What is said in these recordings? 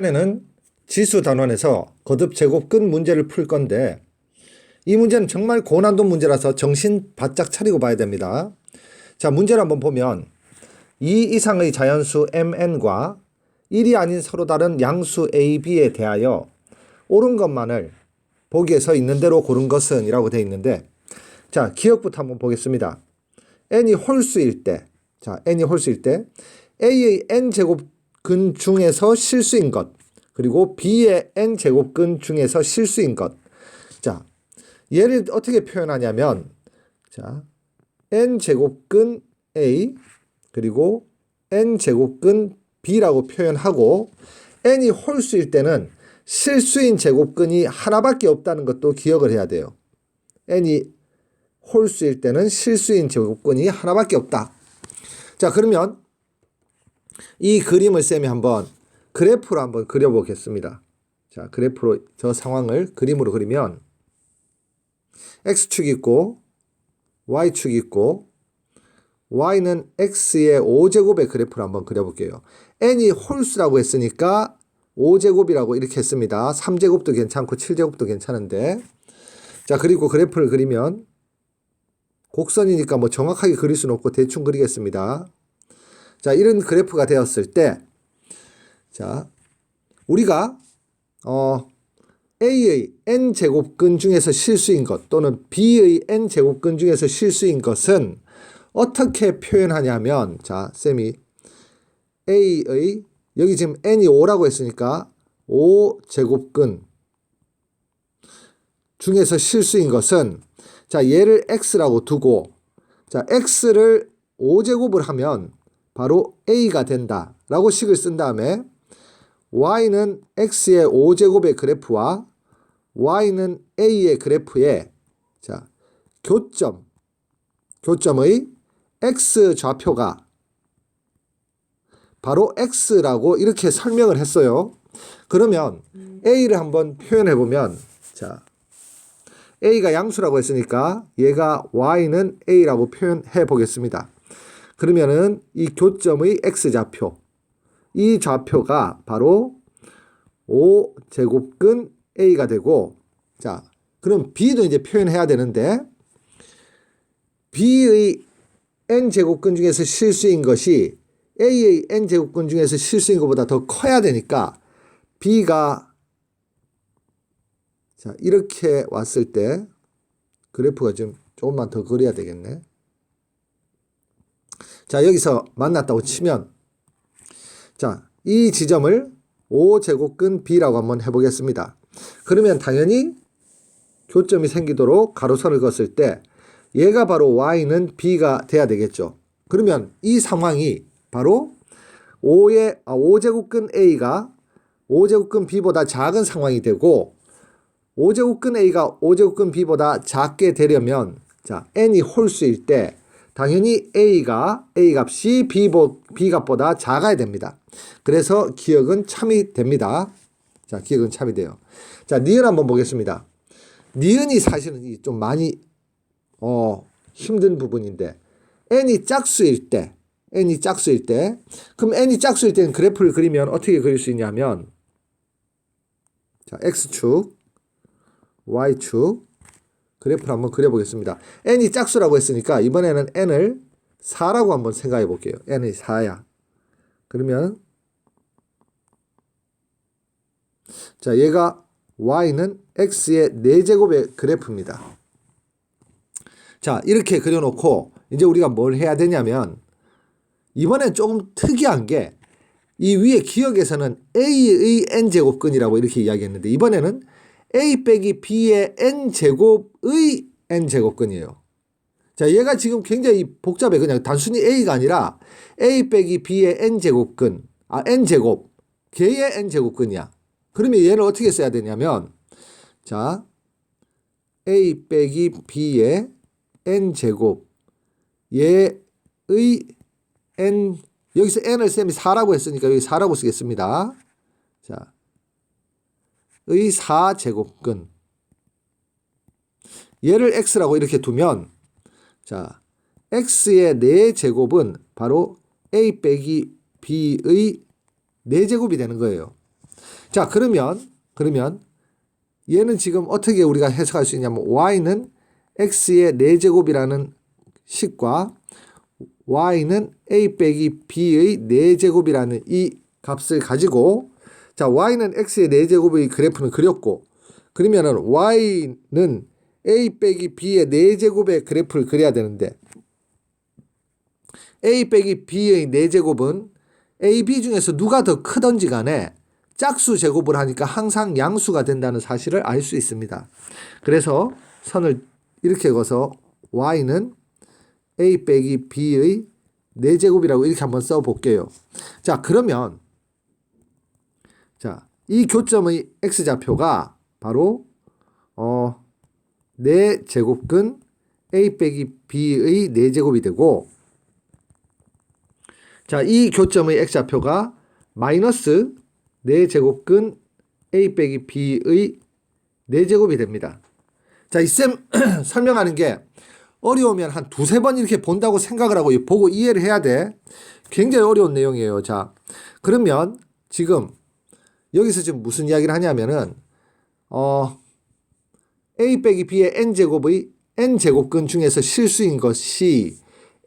이번에는 지수 단원에서 거듭 제곱 끝 문제를 풀 건데 이 문제는 정말 고난도 문제라서 정신 바짝 차리고 봐야 됩니다. 자, 문제를 한번 보면 2 이상의 자연수 mn과 1이 아닌 서로 다른 양수 a, b에 대하여 옳은 것만을 보기에서 있는 대로 고른 것은 이라고 되어 있는데 자, 기억부터 한번 보겠습니다. n이 홀수일 때, 자, n이 홀수일 때 a의 n 제곱 근 중에서 실수인 것, 그리고 b의 n 제곱근 중에서 실수인 것. 자, 얘를 어떻게 표현하냐면, 자, n 제곱근 a 그리고 n 제곱근 b라고 표현하고 n이 홀수일 때는 실수인 제곱근이 하나밖에 없다는 것도 기억을 해야 돼요. n이 홀수일 때는 실수인 제곱근이 하나밖에 없다. 자, 그러면 이 그림을 쌤이 한번 그래프로 한번 그려보겠습니다. 자, 그래프로 저 상황을 그림으로 그리면 x축 있고 y축 있고 y는 x의 5제곱의 그래프를 한번 그려볼게요. n이 홀수라고 했으니까 5제곱이라고 이렇게 했습니다. 3제곱도 괜찮고 7제곱도 괜찮은데 자 그리고 그래프를 그리면 곡선이니까 뭐 정확하게 그릴 수는 없고 대충 그리겠습니다. 자, 이런 그래프가 되었을 때, 자, 우리가, 어, A의 N제곱근 중에서 실수인 것 또는 B의 N제곱근 중에서 실수인 것은 어떻게 표현하냐면, 자, 쌤이 A의, 여기 지금 N이 5라고 했으니까 5제곱근 중에서 실수인 것은 자, 얘를 x라고 두고 자, x를 5제곱을 하면 바로 a가 된다 라고 식을 쓴 다음에 y는 x의 5제곱의 그래프와 y는 a의 그래프에 자, 교점 교점의 x 좌표가 바로 x라고 이렇게 설명을 했어요. 그러면 a를 한번 표현해 보면 자, a가 양수라고 했으니까 얘가 y는 a라고 표현해 보겠습니다. 그러면은 이 교점의 x좌표 이 좌표가 바로 5 제곱근 a가 되고 자 그럼 b도 이제 표현해야 되는데 b의 n제곱근 중에서 실수인 것이 a의 n제곱근 중에서 실수인 것보다 더 커야 되니까 b가 자 이렇게 왔을 때 그래프가 좀 조금만 더 그려야 되겠네. 자, 여기서 만났다고 치면 자, 이 지점을 5제곱근 B라고 한번 해보겠습니다. 그러면 당연히 교점이 생기도록 가로선을 그었을 때 얘가 바로 Y는 B가 돼야 되겠죠. 그러면 이 상황이 바로 5의, 아, 5제곱근 A가 5제곱근 B보다 작은 상황이 되고 5제곱근 A가 5제곱근 B보다 작게 되려면 자, n이 홀수일 때 당연히 a가 a 값이 b, b 값보다 작아야 됩니다. 그래서 기억은 참이 됩니다. 자, 기억은 참이 돼요. 자, 니은 한번 보겠습니다. 니은이 사실은 좀 많이 어, 힘든 부분인데 n이 짝수일 때 n이 짝수일 때 그럼 n이 짝수일 때는 그래프를 그리면 어떻게 그릴 수 있냐면 자, x축 y축 그래프를 한번 그려보겠습니다. n이 짝수라고 했으니까 이번에는 n을 4라고 한번 생각해 볼게요. n이 4야. 그러면 자 얘가 y는 x의 4제곱의 그래프입니다. 자 이렇게 그려놓고 이제 우리가 뭘 해야 되냐면 이번엔 조금 특이한 게 이 위에 기억에서는 a의 n제곱근이라고 이렇게 이야기했는데 이번에는 a 빼기 b의 n 제곱의 n 제곱근이에요. 자, 얘가 지금 굉장히 복잡해. 그냥 단순히 a가 아니라 a 빼기 b의 n 제곱근, 아 n 제곱, 걔의 n 제곱근이야. 그러면 얘를 어떻게 써야 되냐면, 자, a 빼기 b의 n 제곱, 얘의 n 여기서 n을 쌤이 4라고 했으니까 여기 4라고 쓰겠습니다. 자, 의 4제곱근 얘를 x라고 이렇게 두면 자 x의 4제곱은 바로 a 빼기 b의 4제곱이 되는 거예요. 자, 그러면 그러면 얘는 지금 어떻게 우리가 해석할 수 있냐면 y는 x의 4제곱이라는 식과 y는 a 빼기 b의 4제곱이라는 이 값을 가지고 자 y는 x의 4제곱의 그래프는 그렸고 그러면은 y는 a 빼기 b의 4제곱의 그래프를 그려야 되는데 a 빼기 b의 4제곱은 a, b 중에서 누가 더 크던지 간에 짝수 제곱을 하니까 항상 양수가 된다는 사실을 알 수 있습니다. 그래서 선을 이렇게 그어서 y는 a 빼기 b의 4제곱이라고 이렇게 한번 써 볼게요. 자, 그러면 자, 이 교점의 x좌표가 바로 어 4제곱근 a 빼기 b의 4제곱이 되고 자, 이 교점의 x좌표가 마이너스 4제곱근 a 빼기 b의 4제곱이 됩니다. 자, 이 쌤 설명하는 게 어려우면 한 두세 번 이렇게 본다고 생각을 하고 보고 이해를 해야 돼. 굉장히 어려운 내용이에요. 자, 그러면 지금 여기서 지금 무슨 이야기를 하냐면은 어 a 빼기 b의 n 제곱의 n 제곱근 중에서 실수인 것이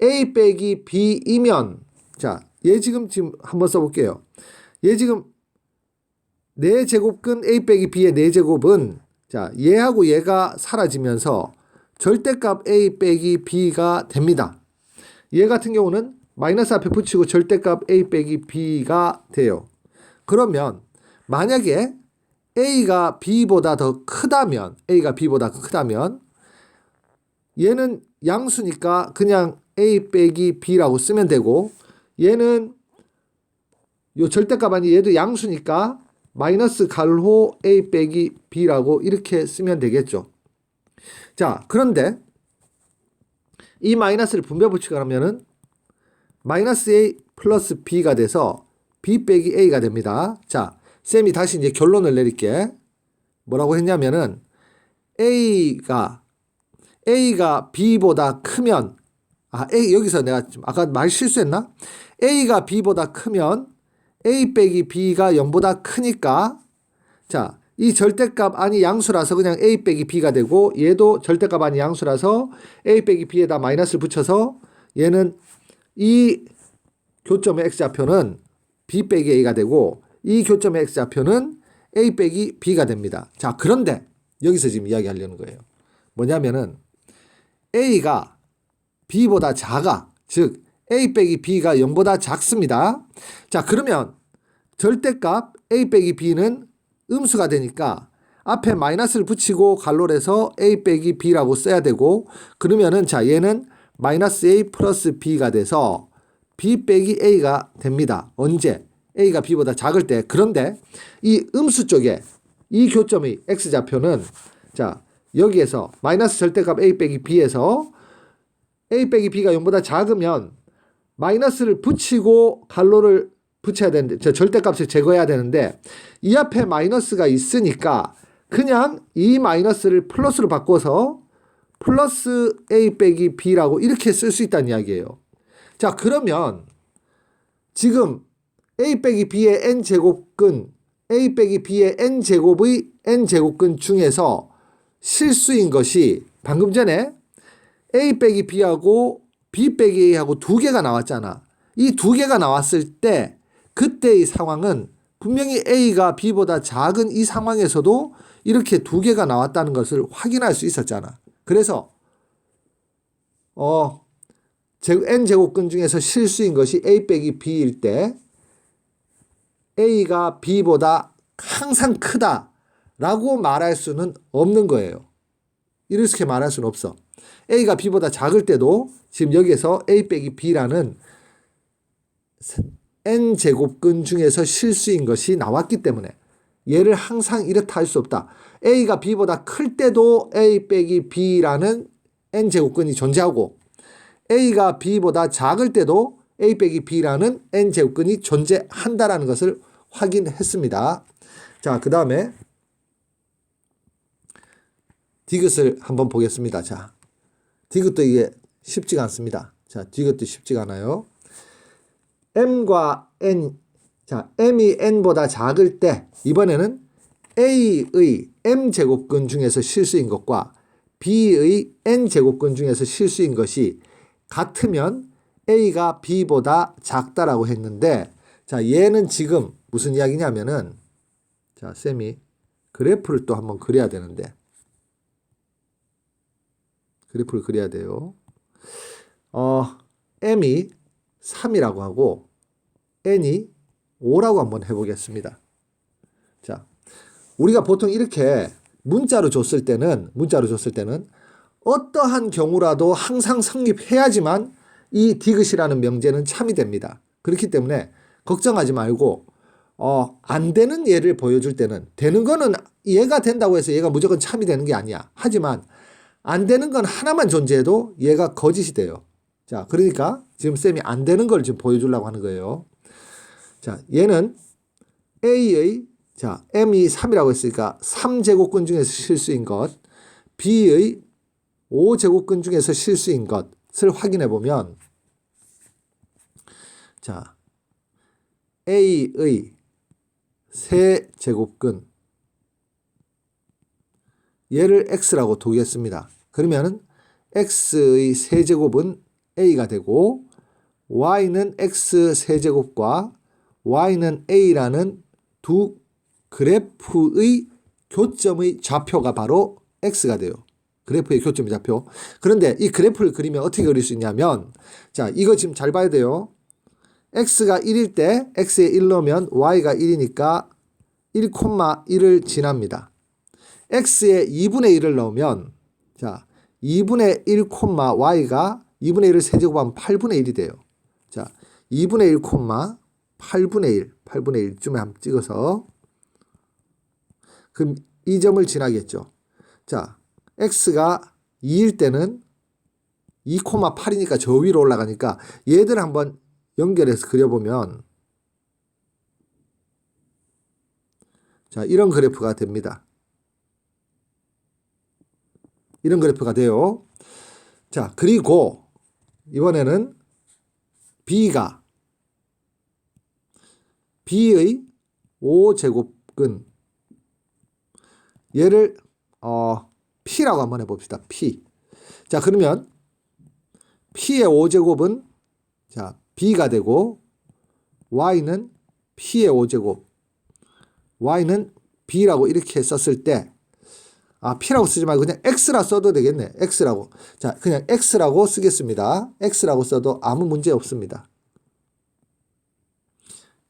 a 빼기 b이면 자, 얘 지금 지금 한번 써 볼게요. 얘 지금 4제곱근 a 빼기 b의 4제곱은 자, 얘하고 얘가 사라지면서 절대값 a 빼기 b가 됩니다. 얘 같은 경우는 마이너스 앞에 붙이고 절대값 a 빼기 b가 돼요. 그러면 만약에 a가 b보다 더 크다면 a가 b보다 크다면 얘는 양수니까 그냥 a 빼기 b라고 쓰면 되고 얘는 요 절대값 아니 얘도 양수니까 마이너스 갈호 a 빼기 b라고 이렇게 쓰면 되겠죠. 자, 그런데 이 마이너스를 분배 붙이고 하면은 마이너스 a 플러스 b가 돼서 b 빼기 a가 됩니다. 자, 쌤이 다시 이제 결론을 내릴게. 뭐라고 했냐면은 a가 a가 b보다 크면 아, a 여기서 내가 좀 아까 말 실수했나? a가 b보다 크면 a 빼기 b가 0보다 크니까 자, 이 절대값 아니 양수라서 그냥 a 빼기 b가 되고 얘도 절대값 아니 양수라서 a 빼기 b에다 마이너스를 붙여서 얘는 이 교점의 x좌표는 b 빼기 a가 되고 이 교점의 x좌표는 a 빼기 b가 됩니다. 자, 그런데 여기서 지금 이야기하려는 거예요. 뭐냐면은 a가 b보다 작아. 즉 a 빼기 b가 0보다 작습니다. 자, 그러면 절대값 a 빼기 b는 음수가 되니까 앞에 마이너스를 붙이고 갈로에서 a 빼기 b라고 써야 되고 그러면은 자 얘는 마이너스 a 플러스 b가 돼서 b 빼기 a가 됩니다. 언제? A가 b보다 작을 때. 그런데 이 음수 쪽에 이 교점의 x좌표는 자 여기에서 마이너스 절대값 a 빼기 b에서 a 빼기 b가 0보다 작으면 마이너스를 붙이고 갈로를 붙여야 되는데 저 절대값을 제거해야 되는데 이 앞에 마이너스가 있으니까 그냥 이 마이너스를 플러스로 바꿔서 플러스 a 빼기 b라고 이렇게 쓸 수 있다는 이야기예요. 자 그러면 지금 a 빼기 b의 n 제곱근 a 빼기 b의 n 제곱의 n 제곱근 중에서 실수인 것이 방금 전에 a 빼기 b하고 b 빼기 a하고 두 개가 나왔잖아. 이 두 개가 나왔을 때 그때의 상황은 분명히 A가 B보다 작은 이 상황에서도 이렇게 두 개가 나왔다는 것을 확인할 수 있었잖아. 그래서 어 n 제곱근 중에서 실수인 것이 A 빼기 B일 때 A가 B보다 항상 크다 라고 말할 수는 없는 거예요. 이렇게 말할 수는 없어. A가 B보다 작을 때도 지금 여기에서 A 빼기 B라는 n 제곱근 중에서 실수인 것이 나왔기 때문에 얘를 항상 이렇다 할 수 없다. a가 b보다 클 때도 a 빼기 b라는 n 제곱근이 존재하고 a가 b보다 작을 때도 a 빼기 b라는 n 제곱근이 존재한다라는 것을 확인했습니다. 자, 그 다음에 디귿을 한번 보겠습니다. 자, 디귿도 이게 쉽지가 않습니다. 자, 디귿도 쉽지가 않아요. m과 n 자, m이 n보다 작을 때 이번에는 a의 m 제곱근 중에서 실수인 것과 b의 n 제곱근 중에서 실수인 것이 같으면 a가 b보다 작다라고 했는데 자, 얘는 지금 무슨 이야기냐면은 자, 쌤이 그래프를 또 한번 그려야 되는데 그래프를 그려야 돼요. 어, m이 3이라고 하고 n이 5라고 한번 해보겠습니다. 자, 우리가 보통 이렇게 문자로 줬을 때는 문자로 줬을 때는 어떠한 경우라도 항상 성립해야지만 이 디귿이라는 명제는 참이 됩니다. 그렇기 때문에 걱정하지 말고 어, 안 되는 예를 보여줄 때는 되는 거는 얘가 된다고 해서 얘가 무조건 참이 되는 게 아니야. 하지만 안 되는 건 하나만 존재해도 얘가 거짓이 돼요. 자, 그러니까 지금 쌤이 안 되는 걸 지금 보여주려고 하는 거예요. 자, 얘는 A의 자, M이 3이라고 했으니까 3제곱근 중에서 실수인 것, B의 5제곱근 중에서 실수인 것 을 확인해 보면 자, A의 세 제곱근 얘를 x라고 두겠습니다. 그러면은 x의 세제곱은 a가 되고 y는 x 세제곱과 y는 a라는 두 그래프의 교점의 좌표가 바로 x가 돼요. 그래프의 교점의 좌표. 그런데 이 그래프를 그리면 어떻게 그릴 수 있냐면 자, 이거 지금 잘 봐야 돼요. x가 1일 때 x에 1 넣으면 y가 1이니까 1,1을 지납니다. x에 2분의 1을 넣으면 자 2분의 1, y가 2분의 1을 세제곱하면 8분의 1이 돼요. 자 2분의 1, 8분의 1, 8분의 1쯤에 한번 찍어서 그럼 이 점을 지나겠죠. 자 x가 2일 때는 2,8이니까 저 위로 올라가니까 얘들 한번 연결해서 그려보면 자 이런 그래프가 됩니다. 이런 그래프가 돼요. 자, 그리고 이번에는 B가 B의 5제곱근 얘를 어 P라고 한번 해봅시다. P. 자, 그러면 P의 5제곱은 자, B가 되고 Y는 P의 5제곱 Y는 B라고 이렇게 썼을 때 아, P라고 쓰지 말고 그냥 X라 써도 되겠네. X라고. 자, 그냥 X라고 쓰겠습니다. X라고 써도 아무 문제 없습니다.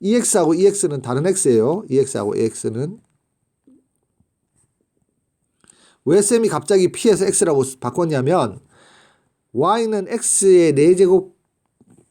EX하고 EX는 다른 X예요. EX하고 EX는. 왜 쌤이 갑자기 P에서 X라고 바꿨냐면 Y는 X의 4제곱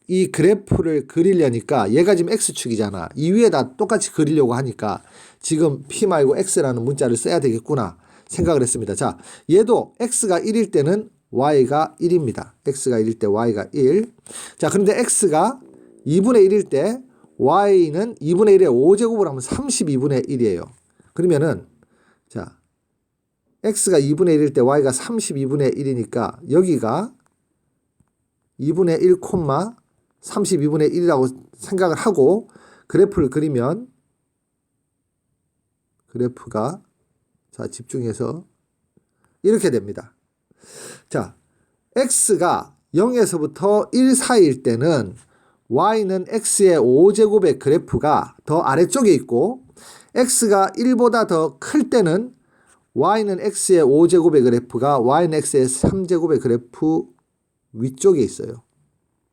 이 그래프를 그리려니까 얘가 지금 X축이잖아. 이 위에다 똑같이 그리려고 하니까 지금 P 말고 X라는 문자를 써야 되겠구나. 생각을 했습니다. 자, 얘도 x가 1일 때는 y가 1입니다. x가 1일 때 y가 1. 자, 그런데 x가 2분의 1일 때 y는 2분의 1에 5제곱을 하면 32분의 1이에요. 그러면은 자, x가 2분의 1일 때 y가 32분의 1이니까 여기가 2분의 1, 32분의 1이라고 생각을 하고 그래프를 그리면 그래프가 자, 집중해서 이렇게 됩니다. 자, x가 0에서부터 1 사이일 때는 y는 x의 5제곱의 그래프가 더 아래쪽에 있고 x가 1보다 더 클 때는 y는 x의 5제곱의 그래프가 y는 x의 3제곱의 그래프 위쪽에 있어요.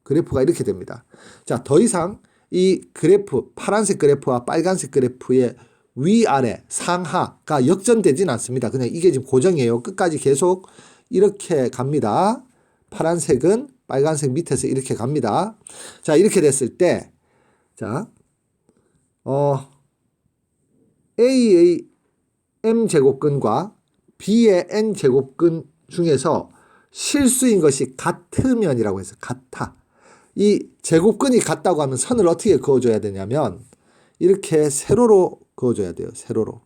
그래프가 이렇게 됩니다. 자, 더 이상 이 그래프, 파란색 그래프와 빨간색 그래프의 위아래 상하가 역전되진 않습니다. 그냥 이게 지금 고정이에요. 끝까지 계속 이렇게 갑니다. 파란색은 빨간색 밑에서 이렇게 갑니다. 자, 이렇게 됐을 때, 자, 어, A의 M 제곱근과 B의 N 제곱근 중에서 실수인 것이 같으면이라고 해서 같아. 이 제곱근이 같다고 하면 선을 어떻게 그어줘야 되냐면 이렇게 세로로 그어줘야 돼요. 세로로.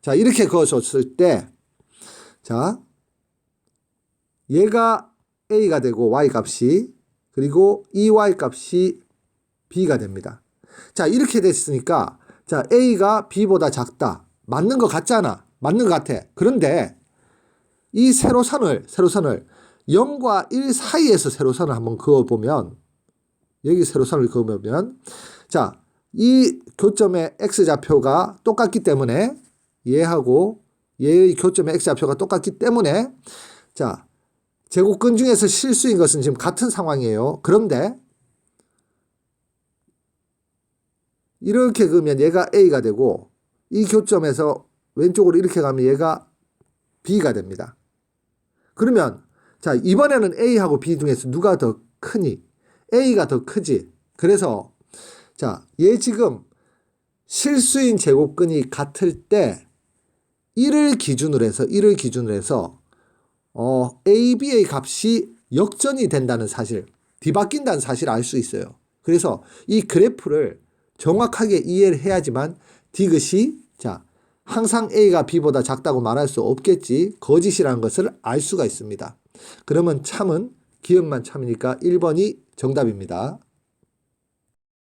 자, 이렇게 그어줬을 때, 자, 얘가 A가 되고 Y 값이, 그리고 이 Y 값이 B가 됩니다. 자, 이렇게 됐으니까 자, A가 B보다 작다. 맞는 것 같잖아. 맞는 것 같아. 그런데 이 세로선을 세로선을 0과 1 사이에서 세로선을 한번 그어 보면 여기 세로선을 그어 보면 자, 이 교점의 x 좌표가 똑같기 때문에 얘하고 얘의 교점의 x 좌표가 똑같기 때문에 자, 제곱근 중에서 실수인 것은 지금 같은 상황이에요. 그런데 이렇게 그으면 얘가 A가 되고 이 교점에서 왼쪽으로 이렇게 가면 얘가 B가 됩니다. 그러면 자 이번에는 A하고 B 중에서 누가 더 크니? A가 더 크지. 그래서 자 얘 지금 실수인 제곱근이 같을 때 1을 기준으로 해서 1을 기준으로 해서 어, A, B의 값이 역전이 된다는 사실, 뒤바뀐다는 사실을 알 수 있어요. 그래서 이 그래프를 정확하게 이해를 해야지만 디귿이 자 항상 A가 B보다 작다고 말할 수 없겠지 거짓이라는 것을 알 수가 있습니다. 그러면 참은 기억만 참이니까 1번이 정답입니다.